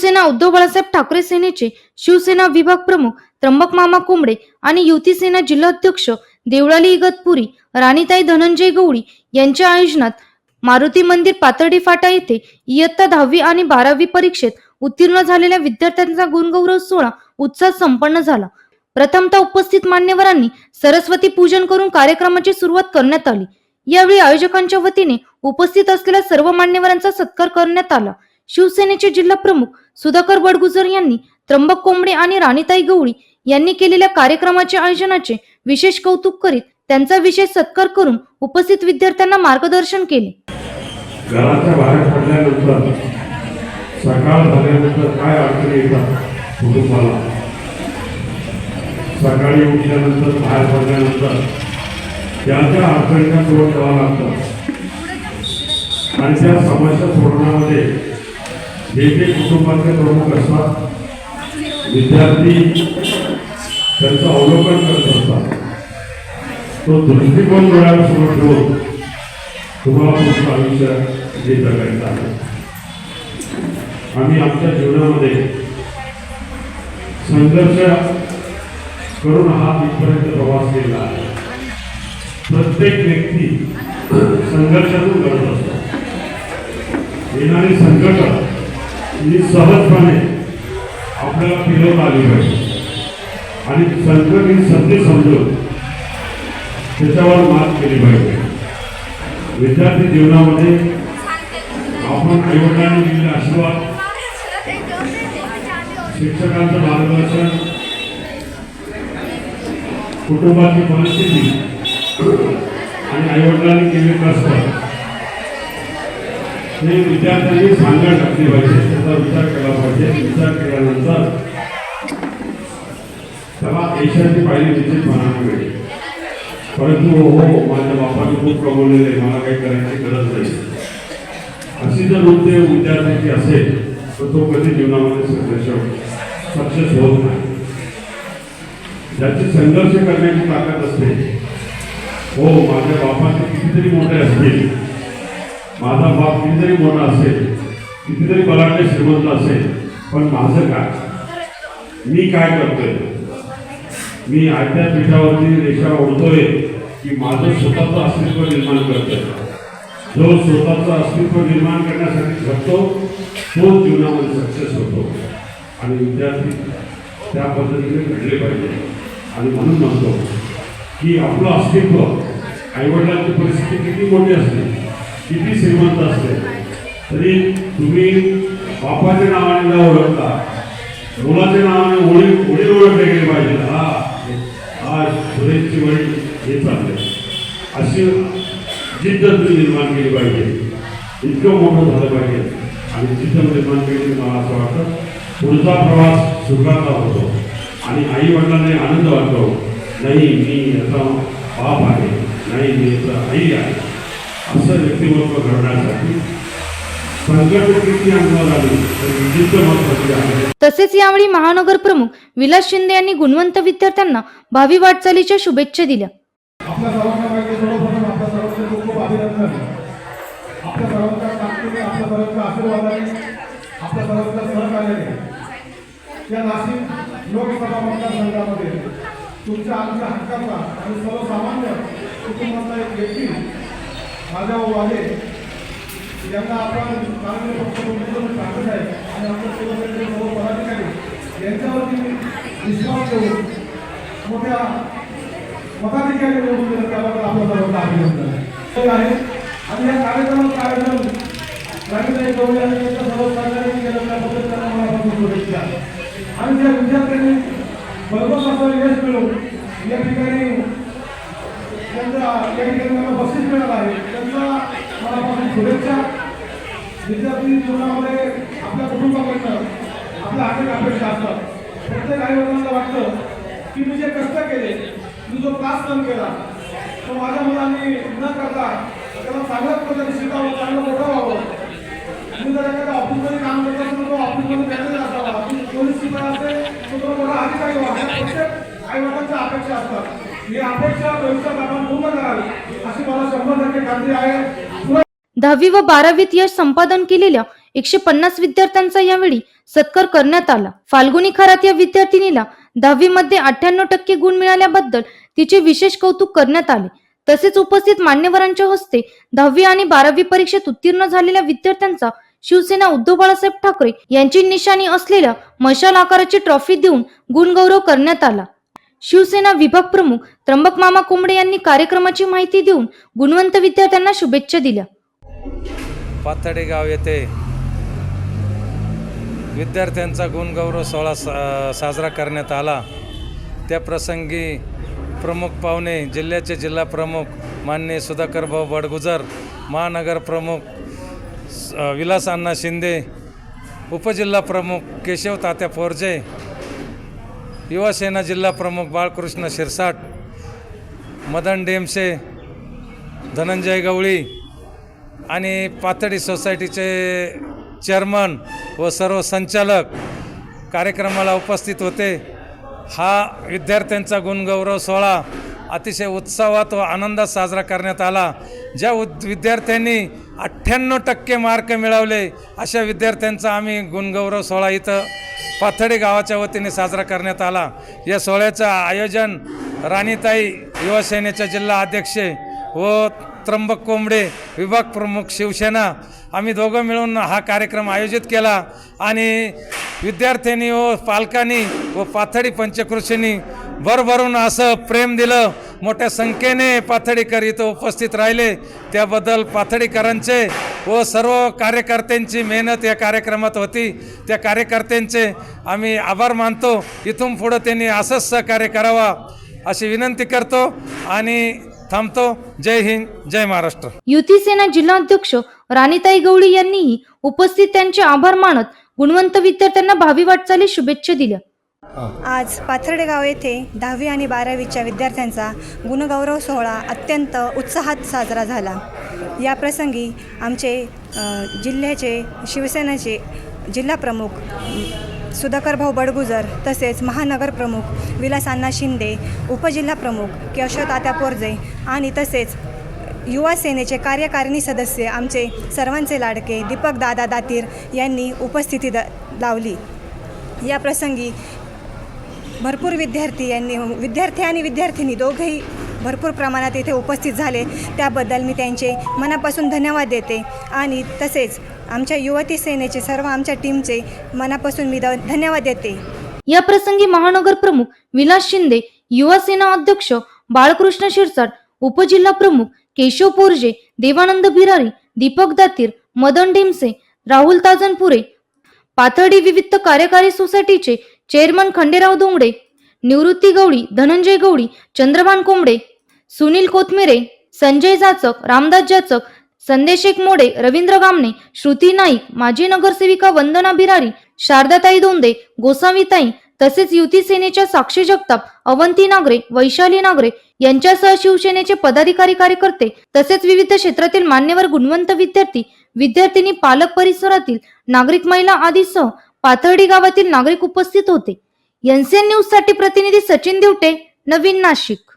शिवसेना उद्धव बाळासाहेब ठाकरे सेनेचे शिवसेना विभाग प्रमुख त्र्यंबक मामा कोंबडे आणि युती सेना जिल्हाध्यक्ष देवळाली इगतपुरी राणीताई धनंजय गवळी यांच्या आयोजनात मारुती मंदिर पातर्डी फाटा येथे इयत्ता दहावी आणि बारावी परीक्षेत उत्तीर्ण झालेल्या विद्यार्थ्यांचा गुणगौरव सोहळा उत्साहात संपन्न झाला. प्रथमतः उपस्थित मान्यवरांनी सरस्वती पूजन करून कार्यक्रमाची सुरुवात करण्यात आली. यावेळी आयोजकांच्या वतीने उपस्थित असलेल्या सर्व मान्यवरांचा सत्कार करण्यात आला. शिवसेनेचे जिल्हा प्रमुख सुधाकर बडगुजर यांनी त्र्यंबक कोंबडे आणि राणीताई गवळी यांनी केलेल्या कार्यक्रमाच्या आयोजनाचे विशेष कौतुक करीत त्यांचा विशेष सत्कार करून उपस्थित विद्यार्थ्यांना मार्गदर्शन केले. घराच्या बाहेर पडल्यानंतर सकाळ झाल्यानंतर काय अडचणी येतात कुटुंबाला? सकाळी उठल्यानंतर बाहेर पडल्यानंतर त्या त्या अडचणींना तोड द्यावं लागतं. आणि त्या समस्या सोडवण्यामध्ये जे जे कुटुंबाचे प्रमुख असतात. विद्यार्थी त्यांचं अवलोकन करत असतात. तो दृष्टिकोन डोळ्यासमोर ठेवून तुम्हाला पुढचं आयुष्य जे जगायचं आहे. आम्ही आमच्या जीवनामध्ये संघर्ष करून हा इथपर्यंत प्रवास केला आहे. प्रत्येक व्यक्ती संघर्षातून करत असतो. येणारी संकट ही सहजपणे आपल्याला फिरवता आली पाहिजे आणि संकट ही संधी समजून त्याच्यावर मात केली पाहिजे. विद्यार्थी जीवनामध्ये आपण आईवडिलांनी दिलेले आशीर्वाद शिक्षकांचं मार्गदर्शन कुटुंबाची परिस्थिती आणि आईवडिलांनी केले कष्ट हे विद्यार्थ्यांनी सांगड टाकली पाहिजे त्याचा विचार केला पाहिजे. विचार केल्यानंतर त्याला देशाची पाहिजे निश्चितपणाने मिळेल. परंतु हो, हो माझ्या बापाने खूप कमवलेले आहे, मला काही करायची गरज नाही. अशी जर वृत्ती विद्यार्थ्यांची असेल तर तो कधी जीवनामध्ये सक्सेस सक्सेस होत नाही. ज्याची संघर्ष करण्याची ताकद असते हो माझ्या बापाचे कितीतरी मोठे असतील माझा बाप कितीतरी मोठा असेल कितीतरी बलाढ्य श्रीमंत असेल पण माझं काय? मी काय करतोय? मी आयत्या पीठावरती रेषा ओढतोय की माझं स्वतःचं अस्तित्व निर्माण करतोय. जो स्वतःचं अस्तित्व निर्माण करण्यासाठी घडतो तो जीवनामध्ये सक्सेस होतो. आणि विद्यार्थी त्या पद्धतीने घडले पाहिजे. आणि म्हणून म्हणतो की आपलं अस्तित्व आईवडिलांची परिस्थिती किती मोठी असते? किती श्रीमंत असते तरी तुम्ही बापाच्या नावाने न ओळखता मुलाच्या नावाने ओळी ओळी ओळखले गेले पाहिजे. हा हा सुरेशची वडील हे चालले. अशी जिद्द तुम्ही निर्माण केली पाहिजे. इतकं मोठं झालं पाहिजे. आणि जिद्द निर्माण केली म्हणजे मला असं वाटतं पुढचा प्रवास सुखाचा होतो. आणि आई वडिलांनी आनंद वाटतो. नाही मी याचा बाप आहे. नाही मी याचा आई आहे. असं व्यक्तिमत्व घडण्यासाठी तसेच यावेळी महानगर प्रमुख विलास शिंदे यांनी गुणवंत विद्यार्थ्यांना भावी वाटचालीच्या शुभेच्छा दिल्या. या नाशिक लोकसभा मतदारसंघामध्ये तुमच्या आमच्या हक्काचा आणि सर्वसामान्य कुटुंबातला एक व्यक्ती माझ्या आहे. यांना आपण माननीय पक्षप्रमुख सांगत आहे. आणि आपल्या शिवसेनेचे सर्व पदाधिकारी यांच्यावरती विश्वास ठेवून मोठ्या पदाधिकारी निवडून दिलं त्याबद्दल आपलं सर्वांना अभिनंदन. आहे. आणि या कार्यक्रमात कार्यक्रम राणीताई गवळी आणि त्यांच्या सर्व सहकार्यांनी केलं त्याबद्दल त्यांना मनापासून शुभेच्छा. आणि ज्या विद्यार्थ्यांनी भरघोस असं यश मिळून या ठिकाणी त्यांचा या ठिकाणी त्यांना बक्षीस मिळालं आहे. त्यांचा मनापासून शुभेच्छा. विद्यार्थी जीवनामध्ये आपल्या कुटुंबाकडनं आपल्या अनेक अपेक्षा असतात. प्रत्येक आई वडिलांना वाटतं की मी जे कष्ट केले मी जो त्रास सहन केला तो माझ्या मुलांनी न करता त्याला चांगल्याच पद्धतीने शिकावं चांगलं मोठं व्हावं मी जर एखाद्या ऑफिसमध्ये काम करत असेल तर तो ऑफिसमध्ये मॅनेजर असावा. ऑफिस पोलीस शिपाई असेल तर तो मोठा अधिकारी व्हावा. प्रत्येक आई वडिलांच्या अपेक्षा असतात. ही अपेक्षा भविष्यात आपण पूर्ण करावी अशी मला शंभर टक्के खात्री आहे. दहावी व बारावीत यश संपादन केलेल्या एकशे पन्नास विद्यार्थ्यांचा यावेळी सत्कार करण्यात आला. फाल्गुनी खरात या विद्यार्थिनीला दहावी मध्ये अठ्ठ्याण्णव टक्के गुण मिळाल्याबद्दल तिचे विशेष कौतुक करण्यात आले. तसेच उपस्थित मान्यवरांच्या हस्ते दहावी आणि बारावी परीक्षेत उत्तीर्ण झालेल्या विद्यार्थ्यांचा शिवसेना उद्धव बाळासाहेब ठाकरे यांची निशाणी असलेल्या मशाल आकाराची ट्रॉफी देऊन गुणगौरव करण्यात आला. शिवसेना विभाग प्रमुख त्र्यंबक मामा कोंबडे यांनी कार्यक्रमाची माहिती देऊन गुणवंत विद्यार्थ्यांना शुभेच्छा दिल्या. पाथर्डी गाव येथे विद्यार्थ्यांचा गुणगौरव सोहळा सा साजरा करण्यात आला. त्या प्रसंगी प्रमुख पाहुणे जिल्ह्याचे जिल्हा प्रमुख मान्य सुधाकर भाऊ बडगुजर महानगर प्रमुख विलास अण्णा शिंदे उपजिल्हा प्रमुख केशव तात्या फोरजे युवासेना जिल्हा प्रमुख बाळकृष्ण शिरसाट मदन डेमसे धनंजय गवळी आणि पातडी सोसायटीचे चेअरमन व सर्व संचालक कार्यक्रमाला उपस्थित होते. हा विद्यार्थ्यांचा गुणगौरव सोहळा अतिशय उत्साहात व आनंदात साजरा करण्यात आला. ज्या उद विद्यार्थ्यांनी अठ्ठ्याण्णव टक्के मार्क मिळवले अशा विद्यार्थ्यांचा आम्ही गुणगौरव सोहळा इथं पाथडी गावाच्या वतीने साजरा करण्यात आला. या सोहळ्याचं आयोजन राणीताई युवासेनेच्या जिल्हा अध्यक्षे व त्र्यंबक कोंबडे विभाग प्रमुख शिवसेना आम्ही दोघं मिळून हा कार्यक्रम आयोजित केला. आणि विद्यार्थ्यांनी व पालकांनी व पाथडी पंचकृषींनी भरभरून असं प्रेम दिलं मोठ्या संख्येने पाथडीकर इथं उपस्थित राहिले. त्याबद्दल पाथडीकरांचे व सर्व कार्यकर्त्यांची मेहनत या कार्यक्रमात होती. त्या कार्यकर्त्यांचे आम्ही आभार मानतो. इथून पुढं त्यांनी असंच सहकार्य करावा अशी विनंती करतो आणि थांबतो. जय हिंद जय महाराष्ट्र. युती सेना जिल्हाध्यक्ष राणीताई गवळी यांनीही उपस्थित त्यांचे आभार मानत गुणवंत विद्यार्थ्यांना भावी वाटचाली शुभेच्छा दिल्या. आज पाथर्डे गाव येथे दहावी आणि बारावीच्या विद्यार्थ्यांचा गुणगौरव सोहळा अत्यंत उत्साहात साजरा झाला. या प्रसंगी आमचे जिल्ह्याचे शिवसेनेचे जिल्हाप्रमुख सुधाकरभाऊ बडगुजर तसेच महानगर प्रमुख विलास अण्णा शिंदे उपजिल्हा प्रमुख केशव तात्या पोरजे आणि तसेच युवा सेनेचे कार्यकारिणी सदस्य आमचे सर्वांचे लाडके दीपक दादा दातीर यांनी उपस्थिती द लावली. या प्रसंगी भरपूर विद्यार्थी यांनी विद्यार्थी आणि विद्यार्थिनी दोघेही भरपूर प्रमाणात इथे उपस्थित झाले. त्याबद्दल मी त्यांचे मनापासून धन्यवाद देते. आणि तसेच आमच्या युवती सेनेचे सर्व आमच्या टीमचे मनापासून मी द धन्यवाद देते. या प्रसंगी महानगर प्रमुख विलास शिंदे युवा सेना अध्यक्ष बाळकृष्ण शिरसाट उपजिल्हा प्रमुख केशव पोरजे देवानंद बिरारी दीपक दातीर मदन डिमसे राहुल ताजनपुरे पाथर्डी विविध कार्यकारी सोसायटीचे चेअरमन खंडेराव धोंगडे निवृत्ती गवळी धनंजय गवळी चंद्रभान कोंबडे सुनील कोथमेरे संजय जाचक रामदास जाचक संदेश मोडे रवींद्र गामणे श्रुती नाईक माजी नगरसेविका वंदना बिरारी शारदाताई दोंदे गोसावीताई तसेच युती सेनेच्या साक्षी जगताप अवंती नागरे वैशाली नागरे यांच्यासह शिवसेनेचे पदाधिकारी कार्यकर्ते तसेच विविध क्षेत्रातील मान्यवर गुणवंत विद्यार्थी विद्यार्थिनी पालक परिसरातील नागरिक महिला आदीसह पाथर्डी गावातील नागरिक उपस्थित होते. एनसीएन न्यूजसाठी प्रतिनिधी सचिन दिवटे नवीन नाशिक.